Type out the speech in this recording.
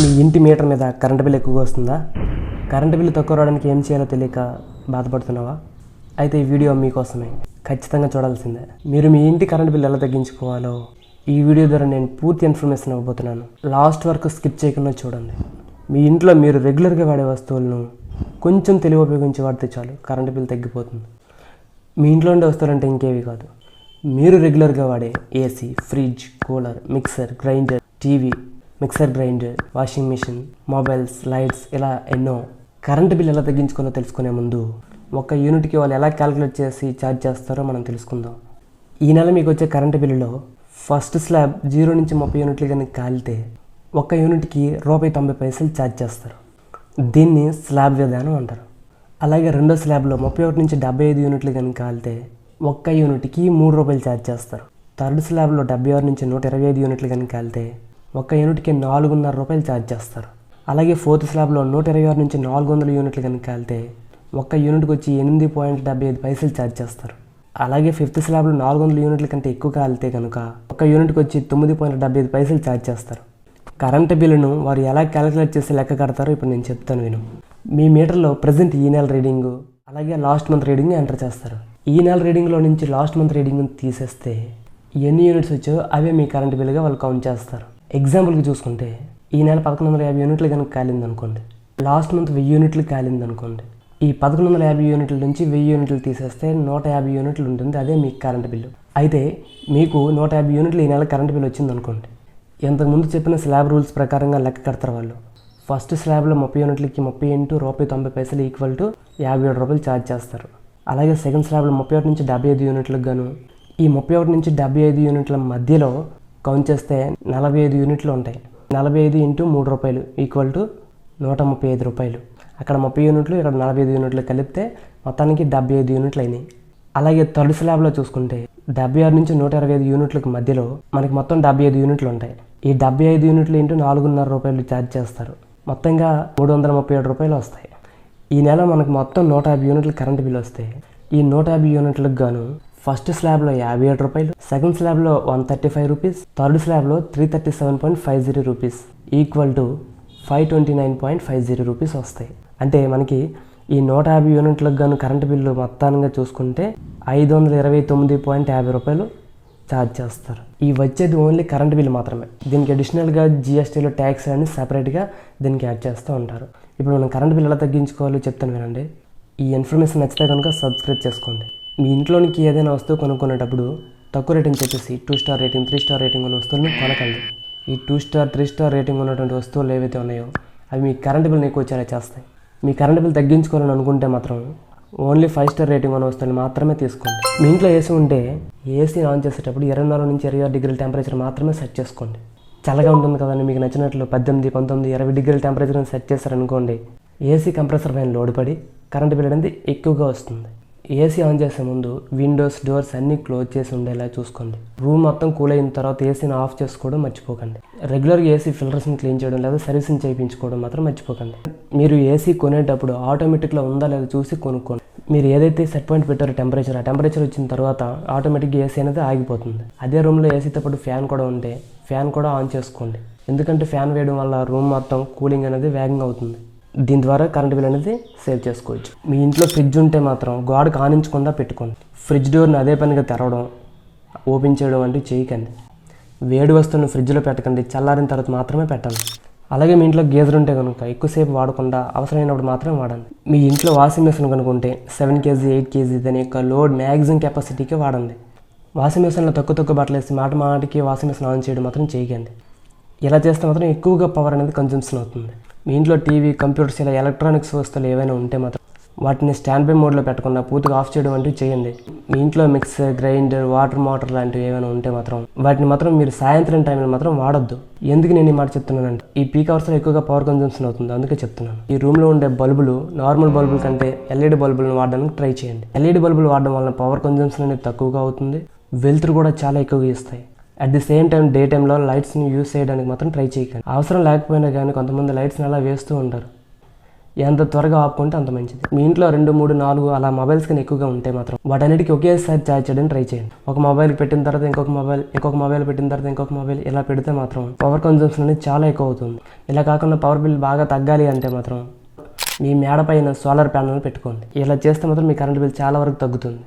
మీ ఇంటి మీటర్ మీద current bill ఎక్కువగా వస్తుందా? కరెంటు బిల్లు తక్కువ రావడానికి ఏం చేయాలో తెలియక బాధపడుతున్నావా? అయితే ఈ వీడియో మీకోసమే. ఖచ్చితంగా చూడాల్సిందే. మీరు మీ ఇంటి కరెంటు బిల్ ఎలా తగ్గించుకోవాలో ఈ వీడియో ద్వారా నేను పూర్తి ఇన్ఫర్మేషన్ ఇవ్వబోతున్నాను. లాస్ట్ వరకు స్కిప్ చేయకుండా చూడండి. మీ ఇంట్లో మీరు రెగ్యులర్గా వాడే వస్తువులను కొంచెం తెలివి ఉపయోగించి వాడితే చాలు కరెంటు బిల్ తగ్గిపోతుంది. మీ ఇంట్లో ఉండే వస్తువులంటే ఇంకేవి కాదు. మీరు రెగ్యులర్గా వాడే AC fridge cooler mixer grinder TV mixer grinder washing machine mobiles lights ఇలా ఎన్నో కరెంటు బిల్ ఎలా తగ్గించుకోవాలో తెలుసుకునే ముందు ఒక యూనిట్కి వాళ్ళు ఎలా క్యాలిక్యులేట్ చేసి ఛార్జ్ చేస్తారో మనం తెలుసుకుందాం. ఈ నెల మీకు వచ్చే కరెంటు బిల్లులో ఫస్ట్ స్లాబ్ జీరో నుంచి ముప్పై యూనిట్లు కానీ కాలితే ఒక్క యూనిట్కి రూపాయి తొంభై పైసలు ఛార్జ్ చేస్తారు. దీన్ని స్లాబ్ విధానం అంటారు. అలాగే రెండో స్లాబ్లో ముప్పై ఒకటి నుంచి డెబ్బై ఐదు యూనిట్లు కానీ కాలితే ఒక్క యూనిట్కి మూడు రూపాయలు ఛార్జ్ చేస్తారు. థర్డ్ స్లాబ్లో డెబ్బై ఆరు నుంచి నూట ఇరవై ఐదు యూనిట్లు కానీ కాలితే ఒక్క యూనిట్కి నాలుగున్నర రూపాయలు ఛార్జ్ చేస్తారు. అలాగే ఫోర్త్ స్లాబ్లో నూట ఇరవై ఆరు నుంచి నాలుగు వందల యూనిట్లు కనుక వెళ్తే ఒక్క యూనిట్కి వచ్చి ఎనిమిది పాయింట్ డెబ్బై ఐదు పైసలు ఛార్జ్ చేస్తారు. అలాగే ఫిఫ్త్ స్లాబ్లో నాలుగు వందల యూనిట్ల కంటే ఎక్కువ కాలితే కనుక ఒక యూనిట్కి వచ్చి తొమ్మిది పాయింట్ డెబ్బై ఐదు పైసలు ఛార్జ్ చేస్తారు. కరెంటు బిల్లును వారు ఎలా క్యాలిక్యులేట్ చేసి లెక్క కడతారో ఇప్పుడు నేను చెప్తాను విను. మీ మీటర్లో ప్రజెంట్ ఈ నెల రీడింగ్ అలాగే లాస్ట్ మంత్ రీడింగ్ ఎంటర్ చేస్తారు. ఈ నెల రీడింగ్లో నుంచి లాస్ట్ మంత్ రీడింగ్ తీసేస్తే ఎన్ని యూనిట్స్ వచ్చో అవే మీ కరెంట్ బిల్లుగా వాళ్ళు కౌంట్ చేస్తారు. ఎగ్జాంపుల్కి చూసుకుంటే ఈ నెల పదకొండు వందల యాభై యూనిట్లు కనుక కాలింది అనుకోండి లాస్ట్ మంత్ వెయ్యి యూనిట్లు కాలింది అనుకోండి ఈ పదకొండు వందల యాభై యూనిట్ల నుంచి వెయ్యి యూనిట్లు తీసేస్తే నూట యాభై యూనిట్లు ఉంటుంది అదే మీకు కరెంట్ బిల్లు అయితే మీకు నూట యాభై యూనిట్లు ఈ నెల కరెంట్ బిల్ వచ్చింది అనుకోండి ఇంతకుముందు చెప్పిన స్లాబ్ రూల్స్ ప్రకారంగా లెక్క కడతారు వాళ్ళు. ఫస్ట్ స్లాబ్లో ముప్పై యూనిట్లకి ముప్పై ఇంటూ రూపాయి తొంభై పైసలు ఈక్వల్ టు యాభై ఏడు రూపాయలు ఛార్జ్ చేస్తారు. అలాగే సెకండ్ స్లాబ్లో ముప్పై ఒకటి నుంచి డెబ్బై ఐదు యూనిట్లకు గాను ఈ ముప్పై ఒకటి నుంచి డెబ్బై ఐదు యూనిట్ల మధ్యలో కౌంట్ చేస్తే నలభై ఐదు యూనిట్లు ఉంటాయి. నలభై ఐదు ఇంటూ మూడు రూపాయలు ఈక్వల్ టు నూట ముప్పై ఐదు రూపాయలు. అక్కడ ముప్పై యూనిట్లు ఇక్కడ నలభై ఐదు యూనిట్లు కలిపితే మొత్తానికి డెబ్బై ఐదు యూనిట్లు అయినాయి. అలాగే థర్డ్ స్లాబ్లో చూసుకుంటే డెబ్బై ఆరు నుంచి నూట ఇరవై ఐదు యూనిట్లకు మధ్యలో మనకి మొత్తం డెబ్బై ఐదు యూనిట్లు ఉంటాయి. ఈ డెబ్బై ఐదు యూనిట్లు ఇంటూ నాలుగున్నర రూపాయలు ఛార్జ్ చేస్తారు. మొత్తంగా మూడు వందల ముప్పై ఏడు రూపాయలు వస్తాయి. ఈ నెల మనకు మొత్తం నూట యాభై యూనిట్లు కరెంట్ బిల్ వస్తే ఈ నూట యాభై యూనిట్లకు గాను ఫస్ట్ స్లాబ్లో యాభై ఏడు రూపాయలు second స్లాబ్లో one thirty five rupees third స్లాబ్లో three thirty seven point five zero rupees equal to five twenty nine point five zero rupees వస్తాయి. అంటే మనకి ఈ నూట యాభై యూనిట్లకు గాను కరెంటు బిల్లు మొత్తానంగా చూసుకుంటే ఐదు వందల ఇరవై తొమ్మిది పాయింట్ యాభై రూపాయలు ఛార్జ్ చేస్తారు. ఈ వచ్చేది ఓన్లీ కరెంట్ బిల్ మాత్రమే. దీనికి అడిషనల్గా జిఎస్టీలో ట్యాక్స్ అని సపరేట్గా దీనికి యాడ్ చేస్తూ ఉంటారు. ఇప్పుడు మనం కరెంట్ బిల్ ఎలా తగ్గించుకోవాలో చెప్తాను వినండి. ఈ ఇన్ఫర్మేషన్ నచ్చితే కనుక సబ్స్క్రైబ్ చేసుకోండి. మీ ఇంట్లోనికి ఏదైనా వస్తువు కొనుక్కునేటప్పుడు తక్కువ రేటింగ్ చెప్పేసి two star rating three star rating ఉన్న వస్తువులను కొనకండి. ఈ two star three star rating ఉన్నటువంటి వస్తువులు ఏవైతే ఉన్నాయో అవి మీ కరెంట్ బిల్ని ఎక్కువ వచ్చేలా చేస్తాయి. మీ కరెంట్ బిల్ తగ్గించుకోవాలని అనుకుంటే మాత్రం ఓన్లీ ఫైవ్ స్టార్ రేటింగ్ ఉన్న వస్తువులు మాత్రమే తీసుకోండి. మీ ఇంట్లో ఏసీ ఉంటే ఏసీ ఆన్ చేసేటప్పుడు ఇరవై నాలుగు నుంచి ఇరవై ఆరు డిగ్రీల టెంపరేచర్ మాత్రమే సెట్ చేసుకోండి. చల్లగా ఉంటుంది కదండి మీకు నచ్చినట్లు పద్దెనిమిది పంతొమ్మిది ఇరవై డిగ్రీల టెంపరేచర్ సెట్ చేశారనుకోండి ఏసీ కంప్రెసర్ పైన లోడ్ పడి కరెంట్ బిల్ అనేది ఎక్కువగా వస్తుంది. ఏసీ ఆన్ చేసే ముందు విండోస్ డోర్స్ అన్నీ క్లోజ్ చేసి ఉండేలా చూసుకోండి. రూమ్ మొత్తం కూల్ అయిన తర్వాత ఏసీని ఆఫ్ చేసుకోవడం మర్చిపోకండి. రెగ్యులర్గా ఏసీ ఫిల్టర్స్ని క్లీన్ చేయడం లేదా సర్వీసింగ్ చేయించుకోవడం మాత్రం మర్చిపోకండి. మీరు ఏసీ కొనేటప్పుడు ఆటోమేటిక్లో ఉందా లేదా చూసి కొనుక్కోండి. మీరు ఏదైతే సెట్ పాయింట్ పెట్టారో టెంపరేచర్ ఆ టెంపరేచర్ వచ్చిన తర్వాత ఆటోమేటిక్గా ఏసీ అనేది ఆగిపోతుంది. అదే రూమ్లో ఏసీతో పాటు ఫ్యాన్ కూడా ఉంటే ఫ్యాన్ కూడా ఆన్ చేసుకోండి. ఎందుకంటే ఫ్యాన్ వేయడం వల్ల రూమ్ మొత్తం కూలింగ్ అనేది వేగంగా అవుతుంది. దీని ద్వారా కరెంట్ బిల్ అనేది సేవ్ చేసుకోవచ్చు. మీ ఇంట్లో ఫ్రిడ్జ్ ఉంటే మాత్రం గోడకు ఆనించకుండా పెట్టుకోండి. ఫ్రిడ్జ్ డోర్ని అదే పనిగా తెరవడం ఓపెన్ చేయడం వంటివి చేయకండి. వేడి వస్తువులను ఫ్రిడ్జ్లో పెట్టకండి. చల్లారిన తర్వాత మాత్రమే పెట్టండి అలాగే మీ ఇంట్లో గీజర్ ఉంటే కనుక ఎక్కువసేపు వాడకుండా అవసరమైనప్పుడు మాత్రమే వాడండి. మీ ఇంట్లో వాషింగ్ మెషిన్ కనుకుంటే సెవెన్ కేజీ ఎయిట్ కేజీ దాని యొక్క లోడ్ మ్యాక్సిమం కెపాసిటీకే వాడండి. వాషింగ్ మెషిన్లో తక్కువ తక్కువ బట్టలు వేసి మాట మాటికి వాషింగ్ మెషిన్ ఆన్ చేయడం మాత్రం చేయకండి. ఇలా చేస్తే మాత్రం ఎక్కువగా పవర్ అనేది కన్జంప్షన్ అవుతుంది. మీ ఇంట్లో టీవీ కంప్యూటర్స్ ఇలా ఎలక్ట్రానిక్స్ వస్తువులు ఏవైనా ఉంటే మాత్రం వాటిని స్టాండ్ బై మోడ్లో పెట్టకుండా పూర్తిగా ఆఫ్ చేయడం వంటివి చేయండి. మీ ఇంట్లో మిక్సర్ గ్రైండర్ వాటర్ మోటార్ లాంటివి ఏమైనా ఉంటే మాత్రం వాటిని మాత్రం మీరు సాయంత్రం టైంలో మాత్రం వాడొద్దు. ఎందుకు నేను ఈ మాట చెప్తున్నానంటే ఈ పీక్ అవర్స్లో ఎక్కువగా పవర్ కన్జంప్షన్ అవుతుంది. అందుకే చెప్తున్నాను. ఈ రూమ్లో ఉండే బల్బులు నార్మల్ బల్బుల కంటే ఎల్ఈడి బల్బులను వాడడానికి ట్రై చేయండి. ఎల్ఈడి బల్బులు వాడడం వలన పవర్ కన్జంప్షన్ అనేది తక్కువగా అవుతుంది. వెలుతురు కూడా చాలా ఎక్కువగా ఇస్తాయి. At the same time day టైంలో లైట్స్ని యూస్ చేయడానికి మాత్రం ట్రై చేయకండి. అవసరం లేకపోయినా కానీ కొంతమంది లైట్స్ని అలా వేస్తూ ఉంటారు ఎంత త్వరగా ఆపుకుంటే అంత మంచిది. మీ ఇంట్లో రెండు మూడు నాలుగు అలా మొబైల్స్ కానీ ఎక్కువగా ఉంటే మాత్రం వాటన్నిటికీ ఒకేసారి ఛార్జ్ చేయడానికి ట్రై చేయండి. ఒక మొబైల్ పెట్టిన తర్వాత ఇంకొక మొబైల్ ఇంకొక మొబైల్ పెట్టిన తర్వాత ఇంకొక మొబైల్ ఇలా పెడితే మాత్రం పవర్ కన్జంప్షన్ అనేది చాలా ఎక్కువ అవుతుంది. ఇలా కాకుండా పవర్ బిల్ బాగా తగ్గాలి అంటే మాత్రం మీ మేడ పైన సోలార్ ప్యానల్ పెట్టుకోండి. ఇలా చేస్తే మాత్రం మీ కరెంట్ బిల్ చాలా వరకు తగ్గుతుంది.